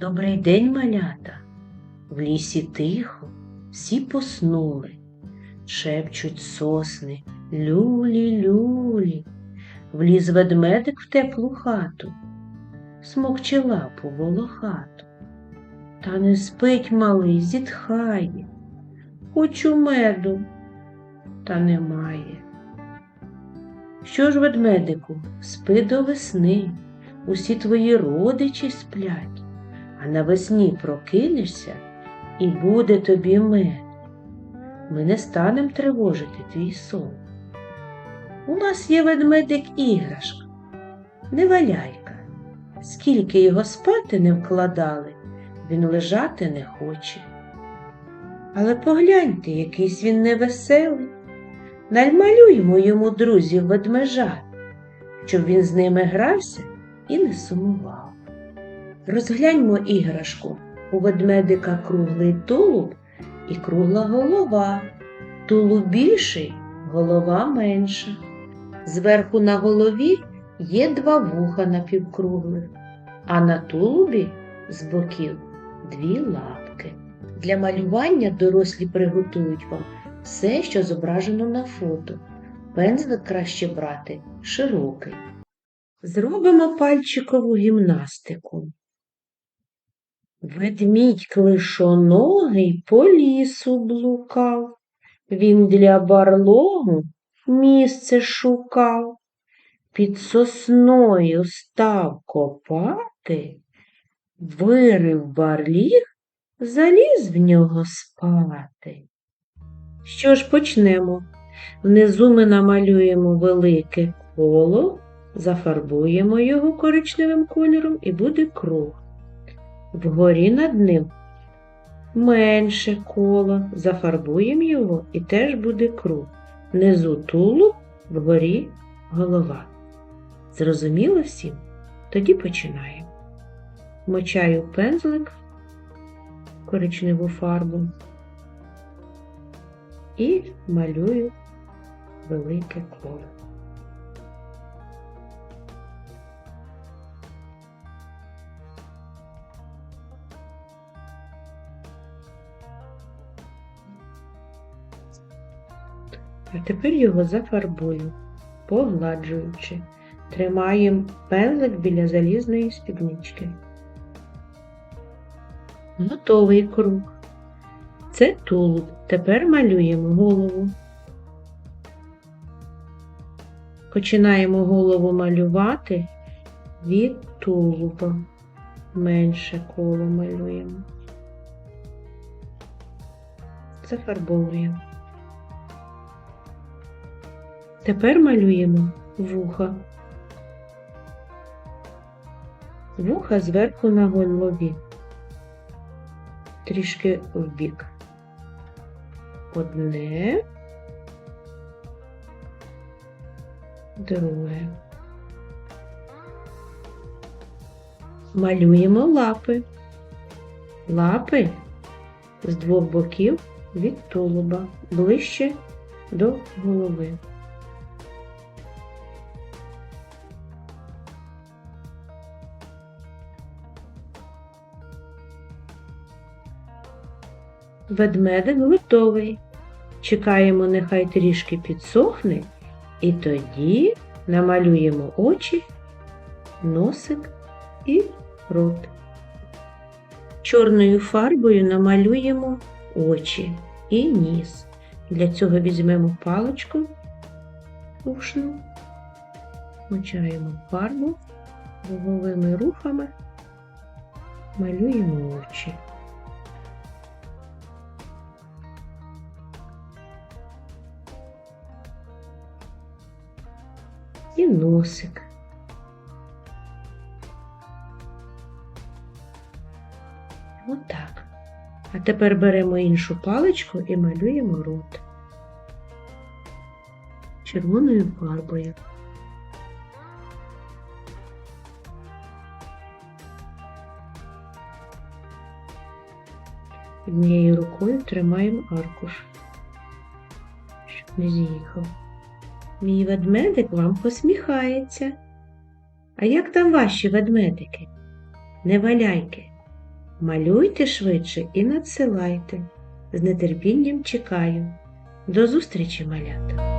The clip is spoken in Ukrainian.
Добрий день, малята. В лісі тихо, всі поснули, шепчуть сосни, люлі, люлі. Вліз ведмедик в теплу хату, смокче лапу волохату. Та не спить малий, зітхає, хочу меду, та немає. Що ж, ведмедику, спи до весни, усі твої родичі сплять, а навесні прокинешся і буде тобі мед. Ми не станем тривожити твій сон. У нас є ведмедик іграшка, неваляйка. Скільки його спати не вкладали, він лежати не хоче. Але погляньте, якийсь він невеселий. Нальмалюємо йому друзів ведмежат, щоб він з ними грався і не сумував. Розгляньмо іграшку. У ведмедика круглий тулуб і кругла голова. Тулуб більший, голова менша. Зверху на голові є два вуха напівкруглих, а на тулубі з боків дві лапки. Для малювання дорослі приготують вам все, що зображено на фото. Пензлик краще брати широкий. Зробимо пальчикову гімнастику. Ведмідь клишоногий по лісу блукав. Він для барлогу місце шукав. Під сосною став копати, вирив барліг, заліз в нього спати. Що ж почнемо? Внизу ми намалюємо велике коло, зафарбуємо його коричневим кольором і буде круг. Вгорі над ним менше коло, зафарбуємо його і теж буде круг. Внизу тулуб, вгорі голова. Зрозуміло всім? Тоді починаємо. Мочаю пензлик коричневу фарбу і малюю велике коло. А тепер його зафарбую, погладжуючи. Тримаємо пензлик біля залізної спіднички. Готовий круг. Це тулуб. Тепер малюємо голову. Починаємо голову малювати від тулуба. Менше коло малюємо. Зафарбовуємо. Тепер малюємо вуха. Вуха зверху на голові. Трішки вбік. Одне, друге. Малюємо лапи. Лапи з двох боків від тулуба, ближче до голови. Ведмедик готовий. Чекаємо, нехай трішки підсохне, і тоді намалюємо очі, носик і рот. Чорною фарбою намалюємо очі і ніс. Для цього візьмемо паличку пушну, мочаємо фарбу головими рухами, малюємо очі. Носик. Отак. А тепер беремо іншу паличку і малюємо рот червоною фарбою. Однією рукою тримаємо аркуш, щоб не з'їхав. Мій ведмедик вам посміхається. А як там ваші ведмедики? Не валяйки, Малюйте швидше і надсилайте. З нетерпінням чекаю. До зустрічі, малята!